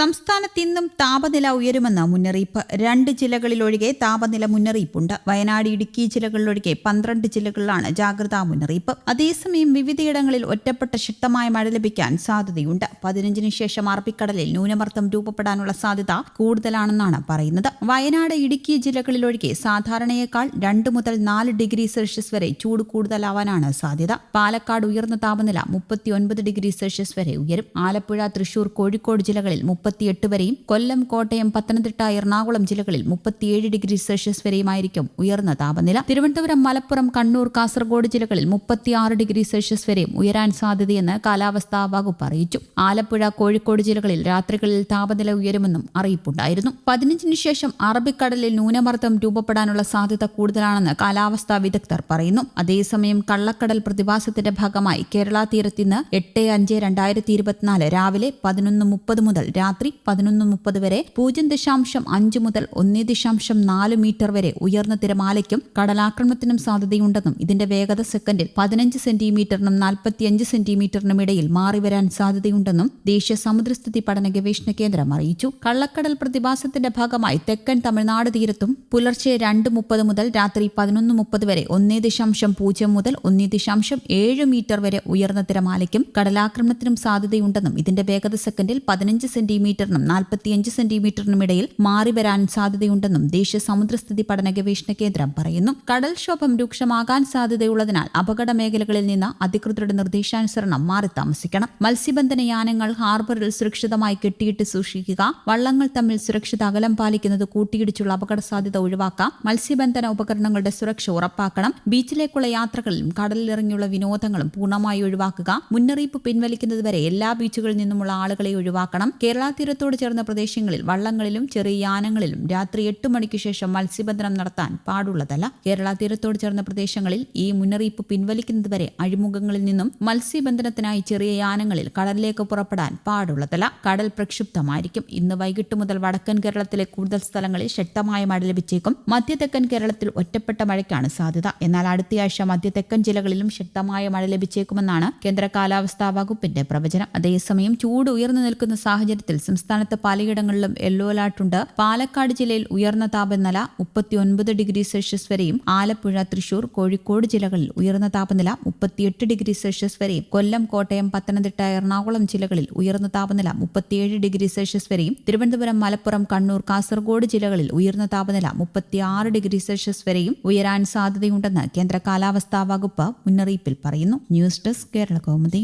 സംസ്ഥാനത്ത് ഇന്നും താപനില ഉയരുമെന്ന മുന്നറിയിപ്പ്. രണ്ട് ജില്ലകളിലൊഴികെ താപനില മുന്നറിയിപ്പുണ്ട്. വയനാട് ഇടുക്കി ജില്ലകളിലൊഴികെ പന്ത്രണ്ട് ജില്ലകളിലാണ് ജാഗ്രതാ മുന്നറിയിപ്പ്. അതേസമയം വിവിധയിടങ്ങളിൽ ഒറ്റപ്പെട്ട ശക്തമായ മഴ ലഭിക്കാൻ സാധ്യതയുണ്ട്. പതിനഞ്ചിന് ശേഷം അറബിക്കടലിൽ ന്യൂനമർദ്ദം രൂപപ്പെടാനുള്ള സാധ്യത കൂടുതലാണെന്നാണ് പറയുന്നത്. വയനാട് ഇടുക്കി ജില്ലകളിലൊഴികെ സാധാരണയേക്കാൾ രണ്ട് മുതൽ നാല് ഡിഗ്രി സെൽഷ്യസ് വരെ ചൂട് കൂടുതലാവാനാണ് സാധ്യത. പാലക്കാട് ഉയർന്ന താപനില മുപ്പത്തിയൊൻപത് ഡിഗ്രി സെൽഷ്യസ് വരെ ഉയരും. ആലപ്പുഴ തൃശൂർ കോഴിക്കോട് ജില്ലകളിൽ മുപ്പത്തിയെട്ട് വരെയും കൊല്ലം കോട്ടയം പത്തനംതിട്ട എറണാകുളം ജില്ലകളിൽ മുപ്പത്തിയേഴ് ഡിഗ്രി സെൽഷ്യസ് വരെയുമായിരിക്കും ഉയർന്ന താപനില. തിരുവനന്തപുരം മലപ്പുറം കണ്ണൂർ കാസർഗോഡ് ജില്ലകളിൽ മുപ്പത്തിയാറ് ഡിഗ്രി സെൽഷ്യസ് വരെയും ഉയരാൻ സാധ്യതയെന്ന് കാലാവസ്ഥാ വകുപ്പ് അറിയിച്ചു. ആലപ്പുഴ കോഴിക്കോട് ജില്ലകളിൽ രാത്രികളിൽ താപനില ഉയരുമെന്നും അറിയിപ്പുണ്ടായിരുന്നു. പതിനഞ്ചിന് ശേഷം അറബിക്കടലിൽ ന്യൂനമർദ്ദം രൂപപ്പെടാനുള്ള സാധ്യത കൂടുതലാണെന്ന് കാലാവസ്ഥാ വിദഗ്ധർ പറയുന്നു. അതേസമയം കള്ളക്കടൽ പ്രതിഭാസത്തിന്റെ ഭാഗമായി കേരള തീരത്തിന് എട്ട് അഞ്ച് രണ്ടായിരത്തി ഇരുപത്തിനാല് രാവിലെ പതിനൊന്ന് മുപ്പത് മുതൽ രാത്രി പതിനൊന്ന് മുപ്പത് വരെ പൂജ്യം ദശാംശം അഞ്ച് മുതൽ ഒന്നേ ദശാംശം നാല് മീറ്റർ വരെ ഉയർന്ന തിരമാലയ്ക്കും കടലാക്രമണത്തിനും സാധ്യതയുണ്ടെന്നും ഇതിന്റെ വേഗത സെക്കൻഡിൽ പതിനഞ്ച് സെന്റിമീറ്ററിനും നാൽപ്പത്തിയഞ്ച് സെന്റിമീറ്ററിനും ഇടയിൽ മാറിവരാൻ സാധ്യതയുണ്ടെന്നും ദേശീയ സമുദ്രസ്ഥിതി പഠന ഗവേഷണ കേന്ദ്രം അറിയിച്ചു. കള്ളക്കടൽ പ്രതിഭാസത്തിന്റെ ഭാഗമായി തെക്കൻ തമിഴ്നാട് തീരത്തും പുലർച്ചെ രണ്ട് മുപ്പത് മുതൽ രാത്രി പതിനൊന്ന് മുപ്പത് വരെ ഒന്നേ ദശാംശം പൂജ്യം മുതൽ ഒന്നേ ദശാംശം ഏഴ് മീറ്റർ വരെ ഉയർന്ന തിരമാലയ്ക്കും കടലാക്രമണത്തിനും സാധ്യതയുണ്ടെന്നും ഇതിന്റെ വേഗത സെക്കൻഡിൽ പതിനഞ്ച് സെന്റിമീറ്ററിനും നാൽപ്പത്തിയഞ്ച് സെന്റിമീറ്ററിനും ഇടയിൽ മാറി വരാൻ സാധ്യതയുണ്ടെന്നും ദേശീയ സമുദ്രസ്ഥിതി പഠന ഗവേഷണ കേന്ദ്രം പറയുന്നു. കടൽക്ഷോഭം രൂക്ഷമാകാൻ സാധ്യതയുള്ളതിനാൽ അപകട മേഖലകളിൽ നിന്ന് അധികൃതരുടെ നിർദ്ദേശാനുസരണം മാറി താമസിക്കണം. മത്സ്യബന്ധന യാനങ്ങൾ ഹാർബറിൽ സുരക്ഷിതമായി കെട്ടിയിട്ട് സൂക്ഷിക്കുക വള്ളങ്ങൾ തമ്മിൽ സുരക്ഷിത അകലം പാലിക്കുന്നത് കൂട്ടിയിടിച്ചുള്ള അപകട സാധ്യത ഒഴിവാക്കാം മത്സ്യബന്ധന ഉപകരണങ്ങളുടെ സുരക്ഷ ഉറപ്പാക്കണം ബീച്ചിലേക്കുള്ള യാത്രകളിലും കടലിലിറങ്ങിയുള്ള വിനോദങ്ങളും പൂർണമായി ഒഴിവാക്കുക മുന്നറിയിപ്പ് പിൻവലിക്കുന്നതുവരെ എല്ലാ ബീച്ചുകളിൽ നിന്നുമുള്ള ആളുകളെ ഒഴിവാക്കണം കേരള തീരത്തോട് ചേർന്ന പ്രദേശങ്ങളിൽ വള്ളങ്ങളിലും ചെറിയ യാനങ്ങളിലും രാത്രി എട്ട് മണിക്ക് ശേഷം മത്സ്യബന്ധനം നടത്താൻ പാടുള്ളതല്ല കേരള തീരത്തോട് ചേർന്ന പ്രദേശങ്ങളിൽ ഈ മുന്നറിയിപ്പ് പിൻവലിക്കുന്നതുവരെ അഴിമുഖങ്ങളിൽ നിന്നും മത്സ്യബന്ധനത്തിനായി ചെറിയ യാനങ്ങളിൽ കടലിലേക്ക് പുറപ്പെടാൻ പാടുള്ളതല്ല കടൽ പ്രക്ഷുബ്ധമായിരിക്കും. ഇന്ന് വൈകിട്ട് മുതൽ വടക്കൻ കേരളത്തിലെ കൂടുതൽ സ്ഥലങ്ങളിൽ ശക്തമായ മഴ ലഭിച്ചേക്കും. മധ്യതെക്കൻ കേരളത്തിൽ ഒറ്റപ്പെട്ട മഴയ്ക്കാണ് സാധ്യത. എന്നാൽ അടുത്തയാഴ്ച മധ്യതെക്കൻ ജില്ലകളിലും ശക്തമായ മഴ ലഭിച്ചേക്കുമെന്നാണ് കേന്ദ്ര കാലാവസ്ഥാ വകുപ്പിന്റെ പ്രവചനം. അതേസമയം ചൂട് ഉയർന്നു നിൽക്കുന്ന സാഹചര്യത്തിൽ സംസ്ഥാനത്ത് പലയിടങ്ങളിലും യെല്ലോ അലർട്ടുണ്ട് പാലക്കാട് ജില്ലയിൽ ഉയർന്ന താപനില മുപ്പത്തിയൊൻപത് ഡിഗ്രി സെൽഷ്യസ് വരെയും ആലപ്പുഴ തൃശൂർ കോഴിക്കോട് ജില്ലകളിൽ ഉയർന്ന താപനില മുപ്പത്തിയെട്ട് ഡിഗ്രി സെൽഷ്യസ് വരെയും കൊല്ലം കോട്ടയം പത്തനംതിട്ട എറണാകുളം ജില്ലകളിൽ ഉയർന്ന താപനില മുപ്പത്തിയേഴ് ഡിഗ്രി സെൽഷ്യസ് വരെയും തിരുവനന്തപുരം മലപ്പുറം കണ്ണൂർ കാസർഗോഡ് ജില്ലകളിൽ ഉയർന്ന താപനില മുപ്പത്തിയാറ് ഡിഗ്രി സെൽഷ്യസ് വരെയും ഉയരാൻ സാധ്യതയുണ്ടെന്ന് കേന്ദ്ര കാലാവസ്ഥാ വകുപ്പ് മുന്നറിയിപ്പിൽ പറയുന്നു. News desk Kerala Kaumudi.